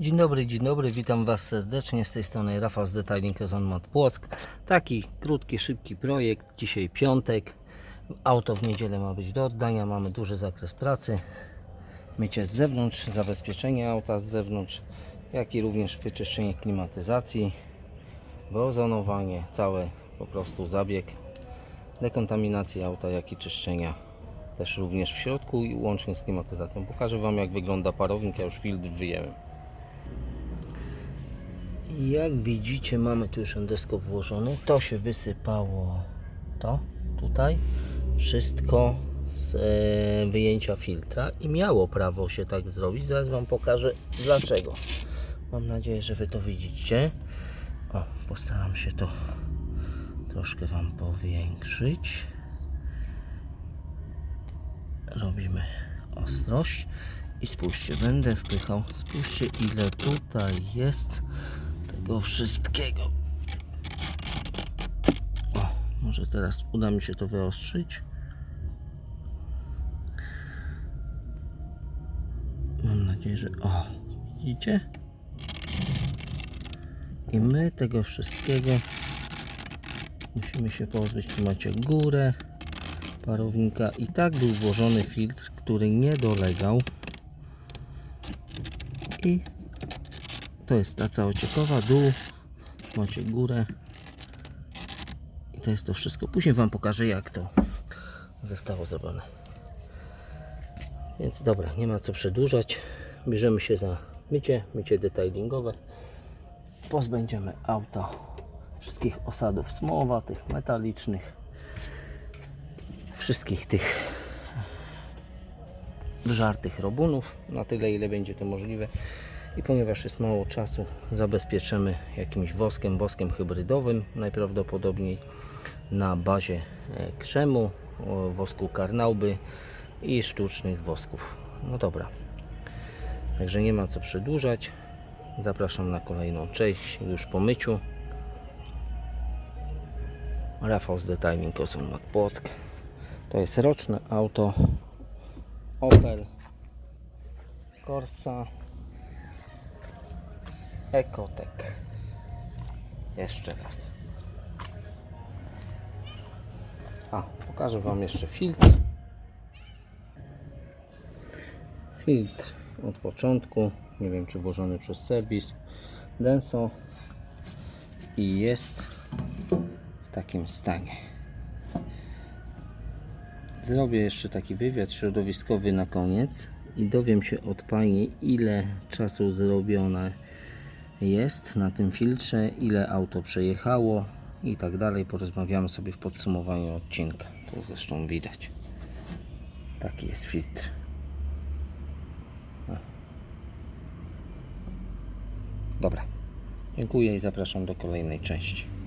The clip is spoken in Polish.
Dzień dobry, dzień dobry, witam Was serdecznie. Z tej strony Rafał z Detailing Ozonmat Płock. Taki krótki, szybki projekt. Dzisiaj piątek. Auto w niedzielę ma być do oddania. Mamy duży zakres pracy. Mycie z zewnątrz, zabezpieczenie auta z zewnątrz, jak i również wyczyszczenie klimatyzacji, wyozonowanie, całe po prostu zabieg dekontaminacji auta, jak i czyszczenia też również w środku i łącznie z klimatyzacją. Pokażę Wam jak wygląda parownik, ja już filtr wyjęłem. Jak widzicie mamy tu już endoskop włożony, to się wysypało to tutaj, wszystko z e, wyjęcia filtra i miało prawo się tak zrobić, zaraz Wam pokażę dlaczego. Mam nadzieję, że Wy to widzicie. O, postaram się to troszkę Wam powiększyć robimy ostrość i spójrzcie, będę wpychał, spójrzcie ile tutaj jest tego wszystkiego. O, może teraz uda mi się to wyostrzyć. Mam nadzieję, że o, widzicie? I my tego wszystkiego musimy się pozbyć. Tu macie górę, parownika i tak był włożony filtr, który nie dolegał i to jest taca ociekowa, dół, macie górę i to jest to wszystko. Później Wam pokażę jak to zostało zrobione. Więc dobra, nie ma co przedłużać. Bierzemy się za mycie, mycie detailingowe. Pozbędziemy auta wszystkich osadów smołowatych, metalicznych, wszystkich tych wżartych robunów na tyle ile będzie to możliwe. I ponieważ jest mało czasu zabezpieczymy jakimś woskiem, woskiem hybrydowym najprawdopodobniej na bazie e, krzemu, wosku karnauby i sztucznych wosków. No dobra. Także nie ma co przedłużać. Zapraszam na kolejną część już po myciu. Rafał z Detailing Ozon Płock to jest roczne auto Opel Corsa Ecotec. Jeszcze raz. A, pokażę Wam jeszcze filtr. Filtr od początku, nie wiem czy włożony przez serwis Denso i jest w takim stanie. Zrobię jeszcze taki wywiad środowiskowy na koniec i dowiem się od Pani ile czasu zrobione jest na tym filtrze, ile auto przejechało i tak dalej. Porozmawiamy sobie w podsumowaniu odcinka. To zresztą widać. Taki jest filtr. Dobra. Dziękuję i zapraszam do kolejnej części.